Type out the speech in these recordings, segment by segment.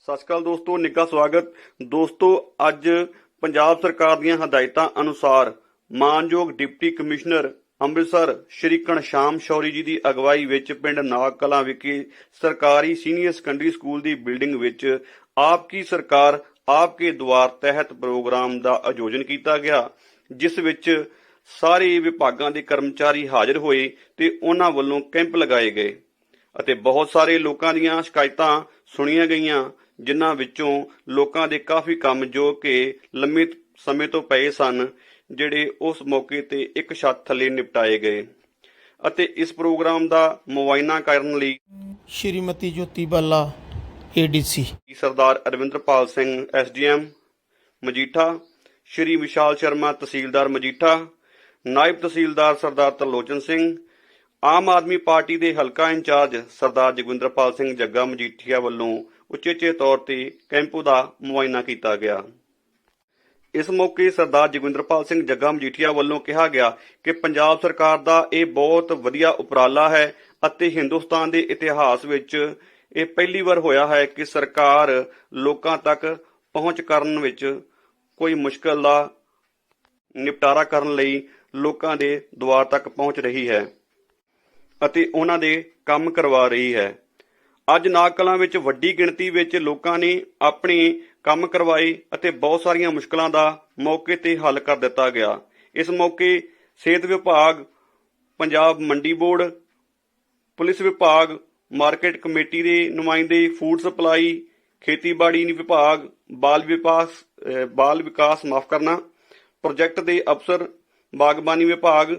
ਸਤਿ ਸ਼੍ਰੀ ਅਕਾਲ ਦੋਸਤੋ, ਨਿੱਘਾ ਸਵਾਗਤ। ਦੋਸਤੋ, ਅੱਜ ਪੰਜਾਬ ਸਰਕਾਰ ਦੀਆਂ ਹਦਾਇਤਾਂ ਅਨੁਸਾਰ ਮਾਨਯੋਗ ਡਿਪਟੀ ਕਮਿਸ਼ਨਰ ਅੰਮ੍ਰਿਤਸਰ ਸ਼੍ਰੀ ਘਣਸ਼ਾਮ ਸ਼ੌਰੀ ਜੀ ਦੀ ਅਗਵਾਈ ਵਿੱਚ ਪਿੰਡ ਨਾਗ ਕਲਾਂ ਵਿਖੇ ਸਰਕਾਰੀ ਸੀਨੀਅਰ ਸੈਕੰਡਰੀ ਸਕੂਲ ਦੀ ਬਿਲਡਿੰਗ ਵਿੱਚ ਆਪ ਕੀ ਸਰਕਾਰ, ਆਪ ਕੇ ਦੁਆਰ ਤਹਿਤ ਪ੍ਰੋਗਰਾਮ ਦਾ ਆਯੋਜਨ ਕੀਤਾ ਗਿਆ, ਜਿਸ ਵਿੱਚ ਸਾਰੇ ਵਿਭਾਗਾਂ ਦੇ ਕਰਮਚਾਰੀ ਹਾਜ਼ਰ ਹੋਏ ਤੇ ਉਹਨਾਂ ਵੱਲੋਂ ਕੈਂਪ ਲਗਾਏ ਗਏ ਅਤੇ ਬਹੁਤ ਸਾਰੇ ਲੋਕਾਂ ਦੀਆਂ ਸ਼ਿਕਾਇਤਾਂ ਸੁਣੀਆਂ ਗਈਆਂ। ਜਿਨ੍ਹਾਂ ਵਿੱਚੋਂ ਲੋਕਾਂ ਦੇ ਕਾਫੀ ਕੰਮ ਜੋ ਕਿ ਲੰਮੇ ਸਮੇਂ ਤੋਂ ਪਏ ਸਨ ਜਿਹੜੇ ਉਸ ਮੌਕੇ ਤੇ ਇੱਕ ਛੱਤ ਥੱਲੇ ਨਿਪਟਾਏ ਗਏ ਅਤੇ ਇਸ ਪ੍ਰੋਗਰਾਮ ਦਾ ਮੁਆਇਨਾ ਕਰਨ ਲਈ Shrimati Jyoti Bala ADC Sardar Arvinderpal Singh SDM Majitha Shri Vishal Sharma tehsildar Majitha naib tehsildar Sardar Tarlochan Singh Aam Aadmi party ਦੇ ਹਲਕਾ ਇੰਚਾਰਜ ਸਰਦਾਰ ਜਗਵਿੰਦਰਪਾਲ ਸਿੰਘ ਜੱਗਾ ਮਜੀਠੀਆ ਵੱਲੋਂ ਉਚੇਚੇ ਤੌਰ ਤੇ ਕੈਂਪੂ ਦਾ ਮੁਆਇਨਾ ਕੀਤਾ ਗਿਆ। ਇਸ ਮੌਕੇ ਸਰਦਾਰ ਜਗਵਿੰਦਰਪਾਲ ਸਿੰਘ ਜੱਗਾ ਮਜੀਠੀਆ ਵੱਲੋਂ ਕਿਹਾ ਗਿਆ ਕਿ ਪੰਜਾਬ ਸਰਕਾਰ ਦਾ ਇਹ ਬਹੁਤ ਵਧੀਆ ਉਪਰਾਲਾ ਹੈ ਅਤੇ ਹਿੰਦੁਸਤਾਨ ਦੇ ਇਤਿਹਾਸ ਵਿੱਚ ਇਹ ਪਹਿਲੀ ਵਾਰ ਹੋਇਆ ਹੈ ਕਿ ਸਰਕਾਰ ਲੋਕਾਂ ਤੱਕ ਪਹੁੰਚ ਕਰਨ ਵਿੱਚ ਕੋਈ ਮੁਸ਼ਕਲ ਦਾ ਨਿਪਟਾਰਾ ਕਰਨ ਲਈ ਲੋਕਾਂ ਦੇ ਦੁਆਰ ਤੱਕ ਪਹੁੰਚ ਰਹੀ ਹੈ। ਅਤੇ ਉਹਨਾਂ ਦੇ ਕੰਮ ਕਰਵਾ ਰਹੀ ਹੈ। ਅੱਜ ਨਾਗ ਕਲਾਂ ਵਿੱਚ ਵੱਡੀ ਗਿਣਤੀ ਵਿੱਚ ਲੋਕਾਂ ਨੇ ਆਪਣੇ ਕੰਮ ਕਰਵਾਏ ਅਤੇ ਬਹੁਤ ਸਾਰੀਆਂ ਮੁਸ਼ਕਲਾਂ ਦਾ ਮੌਕੇ ਤੇ ਹੱਲ ਕਰ ਦਿੱਤਾ ਗਿਆ। ਇਸ ਮੌਕੇ ਸਿਹਤ ਵਿਭਾਗ, ਪੰਜਾਬ ਮੰਡੀ ਬੋਰਡ, ਪੁਲਿਸ ਵਿਭਾਗ, ਮਾਰਕੀਟ ਕਮੇਟੀ ਦੇ ਨੁਮਾਇੰਦੇ, ਫੂਡ ਸਪਲਾਈ, ਖੇਤੀਬਾੜੀ ਵਿਭਾਗ, ਬਾਲ ਵਿਕਾਸ ਬਾਲ ਵਿਕਾਸ ਮਾਫ ਕਰਨਾ, ਪ੍ਰੋਜੈਕਟ ਦੇ ਅਫਸਰ, ਬਾਗਬਾਨੀ ਵਿਭਾਗ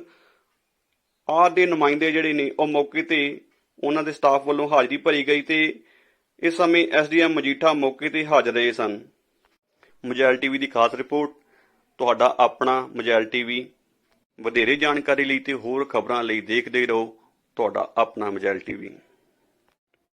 ਆਦਿ ਦੇ ਨੁਮਾਇੰਦੇ ਜਿਹੜੇ ਨੇ, ਉਹ ਮੌਕੇ ਤੇ ਉਹਨਾਂ ਦੇ ਸਟਾਫ ਵੱਲੋਂ ਹਾਜ਼ਰੀ ਭਰੀ ਗਈ ਤੇ ਇਸ ਸਮੇਂ ਐਸਡੀਐਮ ਮਜੀਠਾ ਮੌਕੇ ਤੇ ਹਾਜ਼ਰ ਰਹੇ ਸਨ। ਮੋਜੈਲ ਟੀਵੀ ਦੀ ਖਾਸ ਰਿਪੋਰਟ, ਤੁਹਾਡਾ ਆਪਣਾ ਮੋਜੈਲ ਟੀਵੀ। ਵਧੇਰੇ ਜਾਣਕਾਰੀ ਲਈ ਤੇ ਹੋਰ ਖਬਰਾਂ ਲਈ ਦੇਖਦੇ ਰਹੋ, ਤੁਹਾਡਾ ਆਪਣਾ ਮੋਜੈਲ ਟੀਵੀ।